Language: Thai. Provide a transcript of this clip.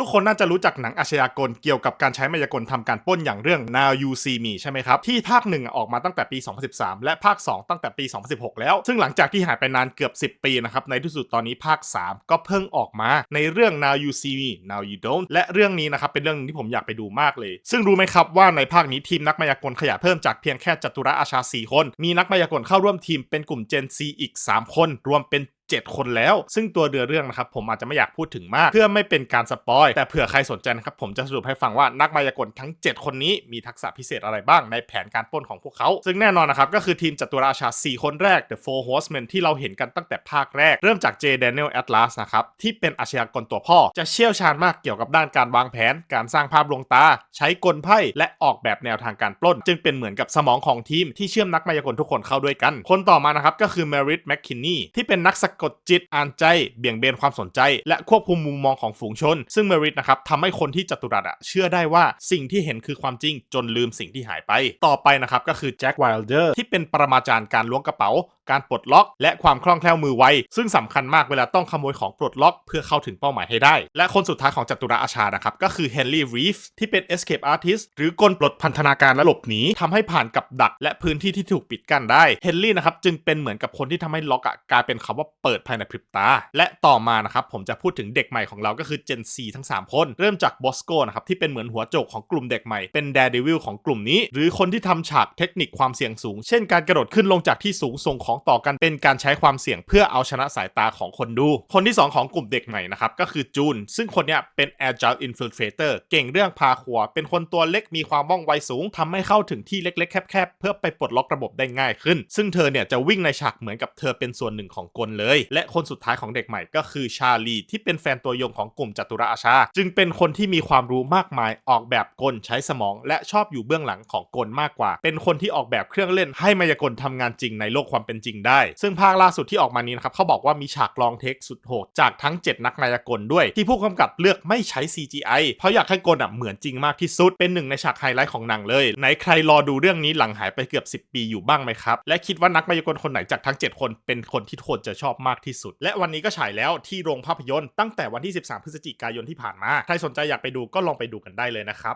ทุกคนน่าจะรู้จักหนังอาชญากรเกี่ยวกับการใช้มายากลทำการปล้นอย่างเรื่อง Now You See Me ใช่ไหมครับ ที่ภาคหนึ่งออกมาตั้งแต่ปี 2013 และภาค 2 ตั้งแต่ปี 2016 แล้ว ซึ่งหลังจากที่หายไปนานเกือบ 10 ปีนะครับ ในที่สุดตอนนี้ภาค 3 ก็เพิ่งออกมาในเรื่อง Now You See Me Now You Don't และเรื่องนี้นะครับเป็นเรื่องที่ผมอยากไปดูมากเลย ซึ่งรู้ไหมครับว่าในภาคนี้ทีมนักมายากลขยายเพิ่มจากเพียงแค่จัตุรอาชา 4 คน มีนักมายากลเข้าร่วมทีมเป็นกลุ่ม Gen C อีก 3 คน รวมเป็น 7 คนแล้ว ซึ่งตัวเรือเรื่องนะครับผมอาจจะไม่อยากพูดถึงมาก เพื่อไม่เป็นการสปอยแต่เผื่อใครสนใจนะครับผมจะสรุปให้ฟังว่านักมายากลทั้ง 7 คนนี้มีทักษะพิเศษอะไรบ้างในแผนการปล้นของพวกเขา ซึ่งแน่นอนนะครับก็คือทีมจัตุราชา 4 คนแรก The Four Horsemen ที่เราเห็นกันตั้งแต่ภาคแรก เริ่มจาก J Daniel Atlas นะครับที่เป็นอาชญากรตัวพ่อ จะเชี่ยวชาญมากเกี่ยวกับด้านการวางแผน การสร้างภาพลวงตา ใช้กลไพ่และออกแบบแนวทางการปล้น จึงเป็นเหมือนกับสมองของทีมที่เชื่อมนักมายากลทุกคนเข้าด้วยกัน คนต่อมานะครับก็คือ Merit McKinney ที่เป็นนักสกดจิตอ่านใจ เบี่ยงเบนความสนใจ และควบคุมมุมมองของฝูงชน ซึ่ง Merit นะครับทำให้คนที่จัตุรัสอะเชื่อได้ว่าสิ่งที่เห็นคือความจริงจนลืมสิ่งที่หายไป ต่อไปนะครับก็คือแจ็คไวลเดอร์ที่เป็นปรมาจารย์การล้วงกระเป๋า การปลดล็อก และความคล่องแคล่วมือไวซึ่งสำคัญมากเวลาต้องขโมยของปลดล็อก เพื่อเข้าถึงเป้าหมายให้ได้ และคนสุดท้ายของจัตุราอาชานะครับก็คือ Henry Reeves ที่เป็น escape artist หรือกลปลดพันธนาการและหลบหนีทำให้ผ่านกับดัก และพื้นที่ที่ถูกปิดกั้นได้เฮนรี่นะครับจึงเป็นเหมือนกับคนที่ทำให้ล็อกอะกลายเป็นคำว่าเปิดภายในพริบตา และต่อมานะครับผมจะพูดถึงเด็กใหม่ของเราก็คือ Gen C ทั้ง 3 คน เริ่มจากบอสโกนะครับที่เป็นเหมือนหัวโจกของกลุ่มเด็กใหม่เป็น Daredevil ของกลุ่มนี้ หรือคนที่ทำฉากเทคนิคความเสี่ยงสูง เช่นการกระโดดขึ้นลงจากที่สูงส่งของต่อกันเป็นการใช้ความเสี่ยงเพื่อเอาชนะสายตาของคนดู คนที่ 2 ของกลุ่มเด็กใหม่นะครับก็คือจูน ซึ่งคนเนี้ยเป็น Agile Infiltrator เก่งเรื่องพาขัว เป็นคนตัวเล็กมีความว่องไวสูงทำให้เข้าถึงที่เล็กๆ แคบๆ เพื่อไปปลดล็อกระบบได้ง่ายขึ้น ซึ่งเธอเนี่ยจะวิ่งในฉากเหมือนกับเธอเป็นส่วนหนึ่งของกลเลย และคนสุดท้ายของเด็กใหม่ก็คือชาลีที่เป็นแฟนตัวยงของกลุ่มจัตุรอาชา จึงเป็นคนที่มีความรู้มากมายออกแบบกลใช้สมอง และชอบอยู่เบื้องหลังของกลมากกว่า เป็นคนที่ออกแบบเครื่องเล่นให้มายากลทำงานจริงในโลกความเป็นจริงริงได้ ซึ่งภาคล่าสุดที่ออกมานี้นะครับเขาบอกว่ามีฉากลองเทคสุดโหดจากทั้ง 7 นักมายากลด้วย ที่ผู้กำกับเลือกไม่ใช้ CGI เพราะอยากให้กลอะเหมือนจริงมากที่สุด เป็นหนึ่งในฉากไฮไลท์ของหนังเลยไหนใครรอดูเรื่องนี้หลังหายไปเกือบ 10 ปีอยู่บ้างไหมครับ และคิดว่านักมายากลคนไหนจากทั้ง 7 คนเป็นคนที่ทุกคนจะชอบมากที่สุด และวันนี้ก็ฉายแล้วที่โรงภาพยนตร์ตั้งแต่วันที่ 13 พฤศจิกายนที่ผ่านมา ใครสนใจอยากไปดูก็ลองไปดูกันได้เลยนะครับ